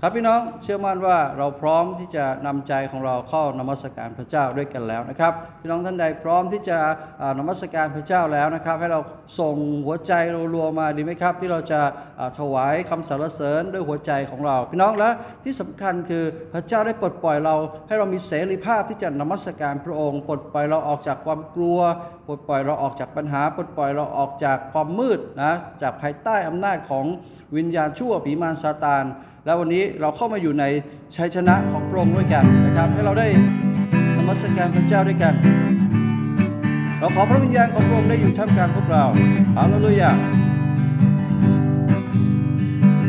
ครับพี่น้องเชื่อมั่นว่าเราพร้อมที่จะนำใจของเราเข้านมัสการพระเจ้าด้วยกันแล้วนะครับ พี่น้องท่านใดพร้อมที่จะนมัสการพระเจ้าแล้วนะครับ ให้เราส่งหัวใจรัวๆมาดีไหมครับ ที่เราจะถวายคำสรรเสริญด้วยหัวใจของเรา พี่น้องและที่สำคัญคือพระเจ้าได้ปลดปล่อยเรา ให้เรามีเสรีภาพที่จะนมัสการพระองค์ ปลดปล่อยเราออกจากความกลัว ปลดปล่อยเราออกจากปัญหา ปลดปล่อยเราออกจากความมืดนะจากภายใต้อำนาจของวิญญาณชั่วผีมารซาตาน แล้ววันนี้เราเข้ามาอยู่ในชัยชนะของพระองค์ด้วยกันนะครับ ให้เราได้นมัสการพระเจ้าด้วยกัน เราขอพระวิญญาณของพระองค์ได้อยู่ท่ามกลางพวกเราฮาเลลูยา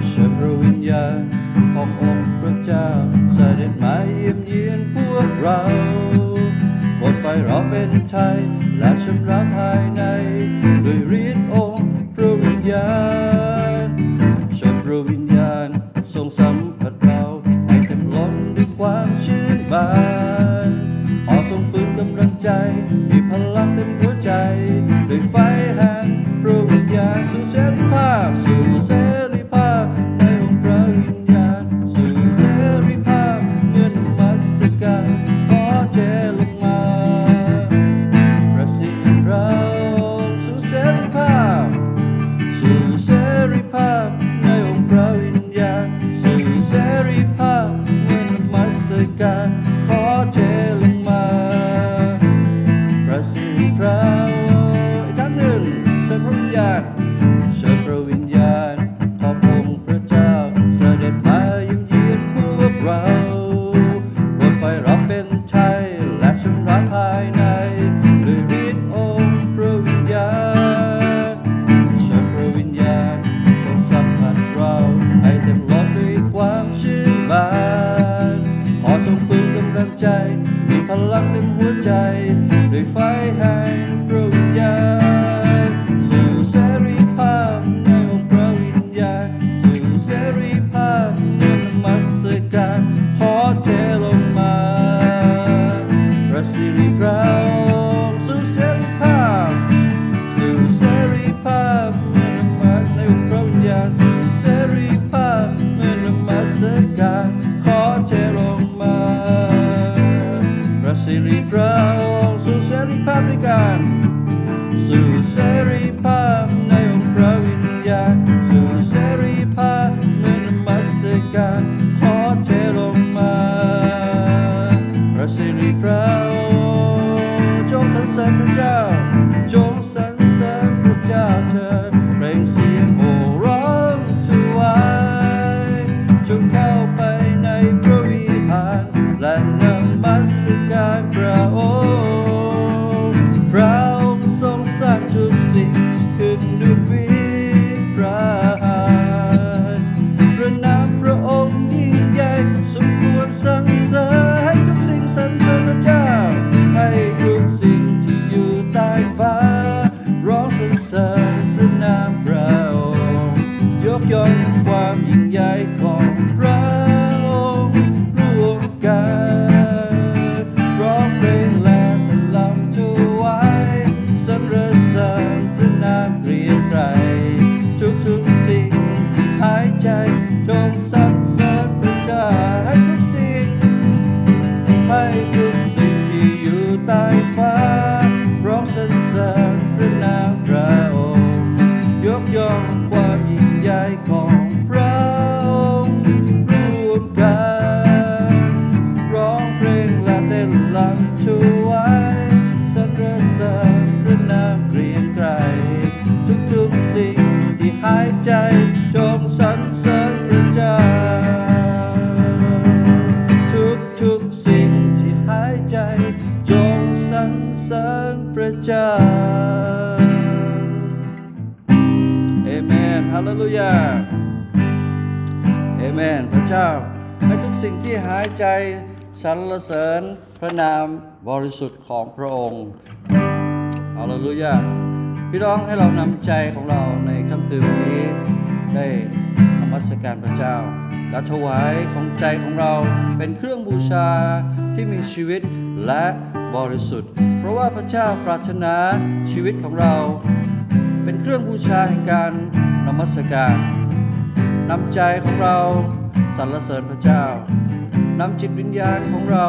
เชิญพระวิญญาณขององค์พระเจ้าเสด็จมาเยี่ยมเยียนพวกเราปลดปเราเป็นไทยและชำระภายใน ด้วยฤทธิ์องค์พระวิญญาณ ทรงสัมผัสเราให้เต็มล้นด้วยความชื่นบาน ภาพามเกรี ใจจงสรรเสริญพระเจ้าทุกทุกๆสิ่งที่หายใจ จงสรรเสริญพระเจ้าเอเมนฮาเลลูยาเอเมนพระเจ้าให้ทุกสิ่งที่หายใจสรรเสริญพระนามบริสุทธิ์ของพระองค์ฮาเลลูยา พี่น้องให้เรานำใจของเราในค่ำคืนวันนี้ได้นมัสการพระเจ้า และถวายของใจของเราเป็นเครื่องบูชาที่มีชีวิตและบริสุทธิ์ เพราะว่าพระเจ้าปรารถนาชีวิตของเรา เป็นเครื่องบูชาแห่งการนมัสการนำใจของเราสรรเสริญพระเจ้านำจิตวิญญาณของเรา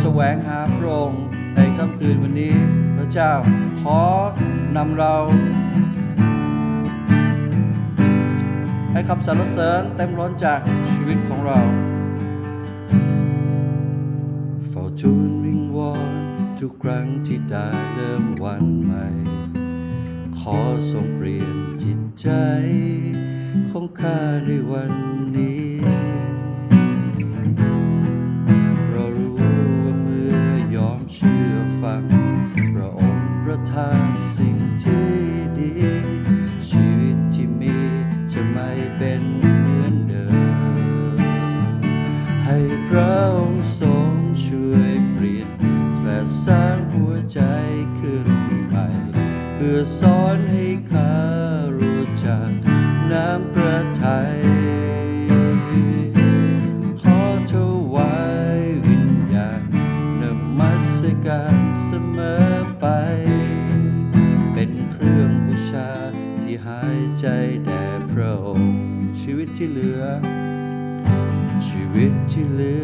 แสวงหาพระองค์ในค่ำคืนวันนี้ ระเจ้า ขอนำเราให้คำสรรเสริญเต็มล้นจากชีวิตของเรา เฝ้าทูลวิงวอนทุกครั้งที่ได้เริ่มวันใหม่ ขอทรงเปลี่ยนจิตใจ ของข้าในวันนี้ เรารู้ว่าเมื่อยอมเชื่อฟังพระอง ค์ประทานสิ่งที่ดี ชีวิตที่มีจะไม่เป็นเหมือนเดิม ให้พระองค์ทรงช่วยเปลี่ยนและสร้างหัวใจขึ้นใหม่เพื่อสอน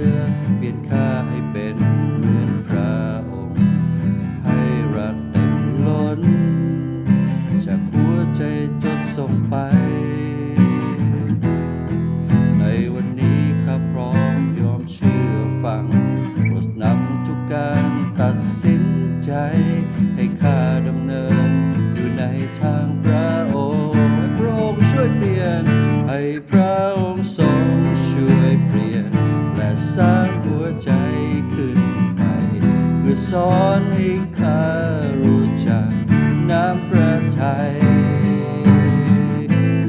เหลือเปลี่ยนค่าให้เป็น อสอนให้ข้ารู้จักน้ำพระทัย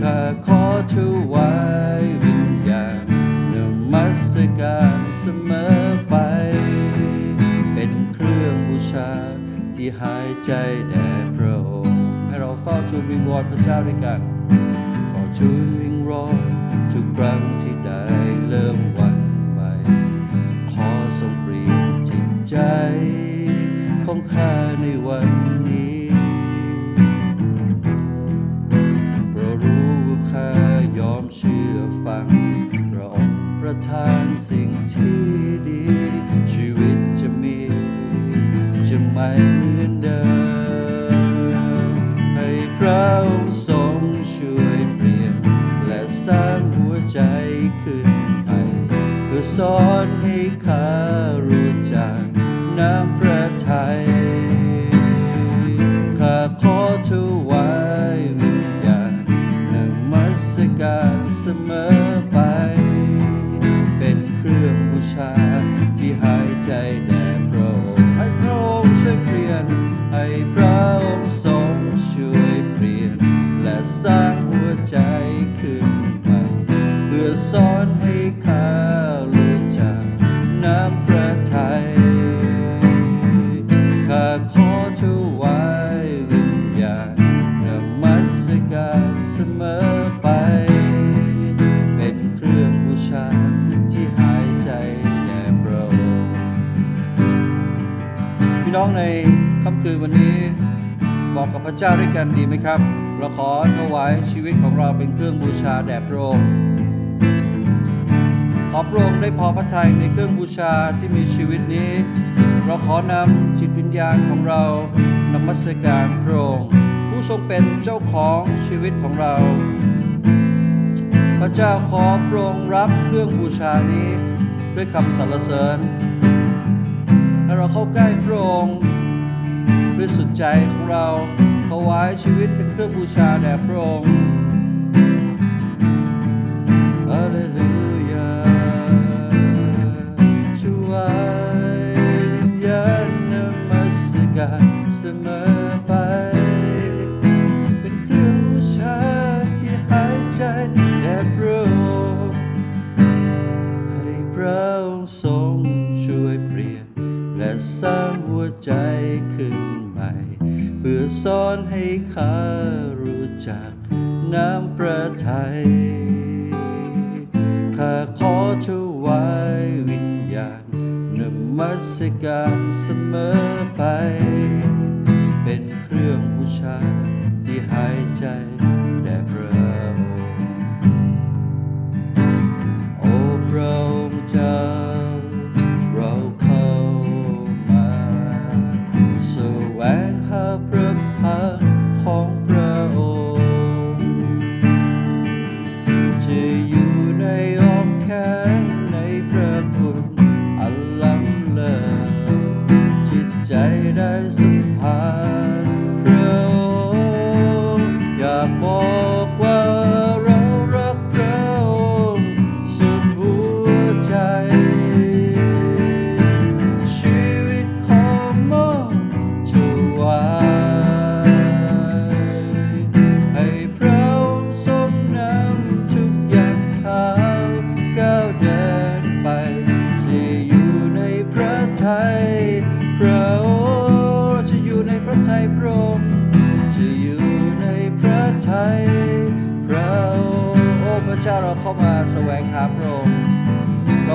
ข้าขอถวายวิญญาณนมัสการเสมอไป เป็นเครื่องบูชาที่หายใจแด่พระองค์ให้เราเฝ้าทูลวิงวอนพระเจ้าด้วยกันเฝ้าทูลวิงวอนทุกครั้งที่ได้เริ่ม ของข้าในวันนี้เพราะรู้ว่าข้ายอมเชื่อฟังพระองค์ประทานสิ่งที่ดี ชีวิตจะมี จะไม่เหมือนเดิมให้พระองค์ทรงช่วยเปลี่ยน และสร้างหัวใจขึ้นใหม่เพื่อสอน พระเจ้าด้วยกันดีไหมครับ เราขอถวายชีวิตของเราเป็นเครื่องบูชาแด่พระองค์ขอพระองค์ได้พอพระทัยในเครื่องบูชาที่มีชีวิตนี้ เราขอนำจิตวิญญาณของเรานมัสการพระองค์ผู้ทรงเป็นเจ้าของชีวิตของเรา พระเจ้าขอพระองค์รับเครื่องบูชานี้ด้วยคำสรรเสริญให้เราเข้าใกล้พระองค์ด้วยสุดใจของเรา ถวายชีวิตเป็นเครื่องบูชาแด่พระองค์ฮาเลลูยาช่วยวิญญาณนมัสการเสมอไป เป็นเครื่องบูชาที่หายใจแด่พระองค์ให้พระองค์ทรงช่วยเปลี่ยนและสร้างหัวใจขึ้น อสอนให้ข้ารู้จักน้ำประทัยข้าขอถวายวิญญาณนมัสการเสมอไป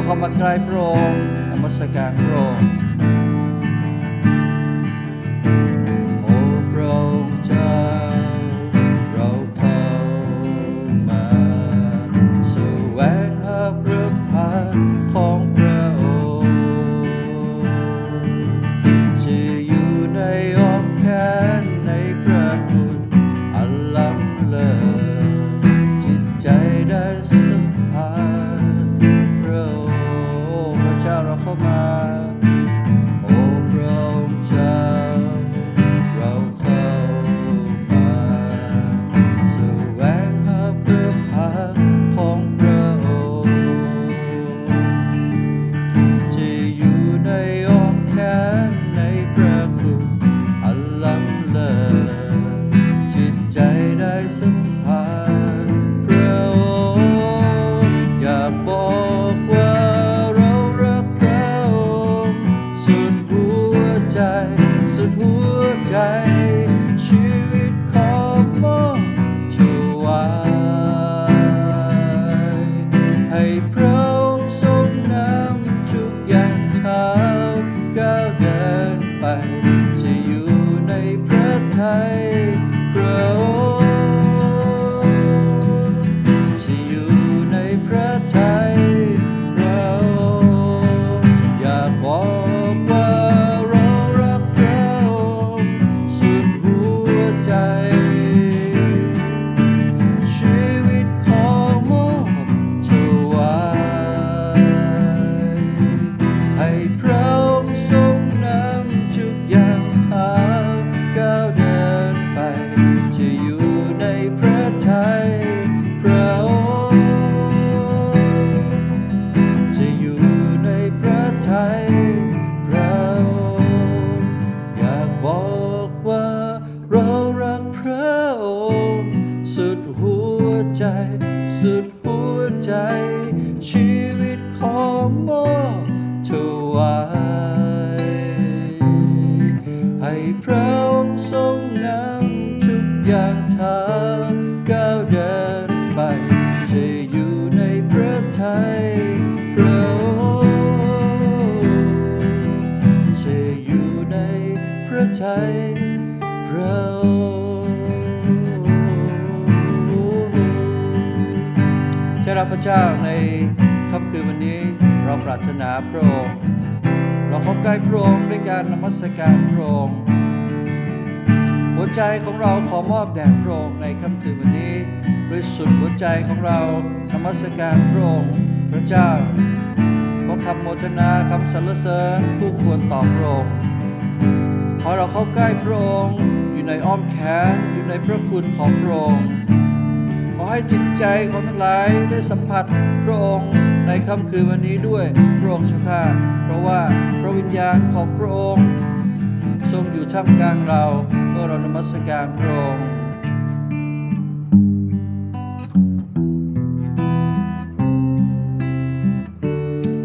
เราเข้ามาใกล้พระองค์นมัสการพระองค์ พร ว เจ้าพระเจ้าในค่ำคืนวันนี้เราปรารถนาพระองค์เราเข้าใกล้พระองค์ด้วยการนมัสการพระองค์หัวใจของเราขอมอบแด่พระองค์ในค่ำคืนวันนี้ด้วยสุดหัวใจของเรานมัสการพระองค์พระเจ้าขอคำโมทนาคำสรรเสริญผู้ควรต่อพระองค์พอเราเข้าใกล้พระองค์อยู่ในอ้อมแขนอยู่ในพระคุณของพระองค์ อให้จิตใจของทั้งหลายได้สัมผัสพระองค์ในค่ำคืนวันนี้ด้วยพระองค์เจ้าข้าเพราะว่าพระวิญญาณของพระองค์ ทรงอยู่ท่ามกลางเราเมื่อเรานมัสการพระองค์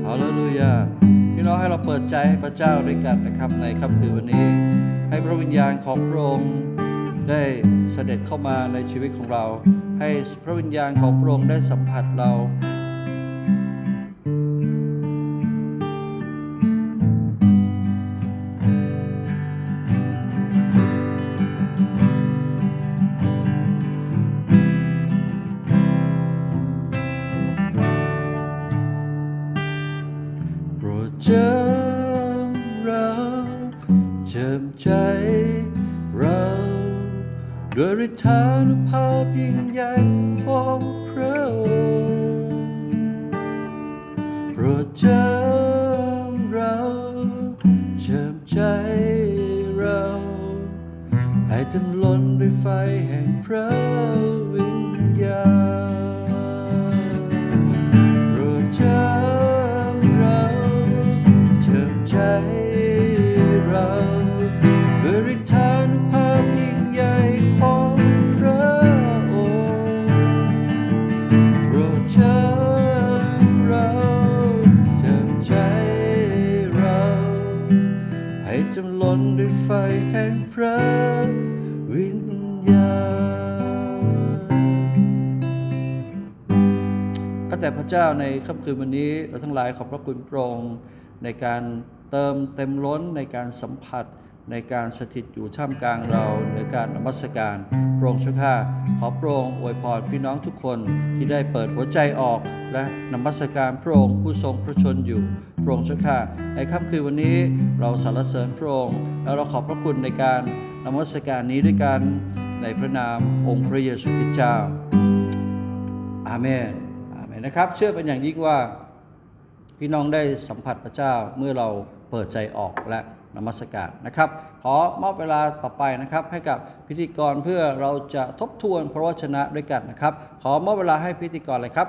ฮาเลลูยาพี่น้องให้เราเปิดใจให้พระเจ้าด้วยกันนะครับในค่ำคืนวันนี้ ให้พระวิญญาณของพระองค์ ได้เสด็จเข้ามาในชีวิตของเรา ให้พระวิญญาณของพระองค์ได้สัมผัสเรา เจิมเราเจิมใจเรา ให้เต็มล้นด้วยไฟแห่งพระ พระวิญญาณระเจ้าในค่ำคืนวันนี้เราทั้งหลายขอบพระคุณพระองค์ในการเติมเต็มล้นในการสัมผัส ในการสถิตอยู่ท่ามกลางเราในการนมัสการพรงค์เจ้าข้าขอพรงอวยพรพี่น้องทุกคนที่ได้เปิดหัวใจออกและนมัสการพรงผู้ทรงพระชนอยู่พรงค์เจ้าข้าในค่ำคืนวันนี้เราสรรเสริญพรงแล้วเราขอบพระคุณในการนมัสการนี้ด้วยกันในพระนามองค์พระเยซูคริสต์เจ้าอาเมนอาเมนนะครับ เชื่อเป็นอย่างยิ่งว่า พี่น้องได้สัมผัสพระเจ้าเมื่อเราเปิดใจออกและ นมัสการนะครับ ขอมอบเวลาต่อไปนะครับ ให้กับพิธีกรเพื่อเราจะทบทวนพระวจนะด้วยกันนะครับ ขอมอบเวลาให้พิธีกรเลยครับ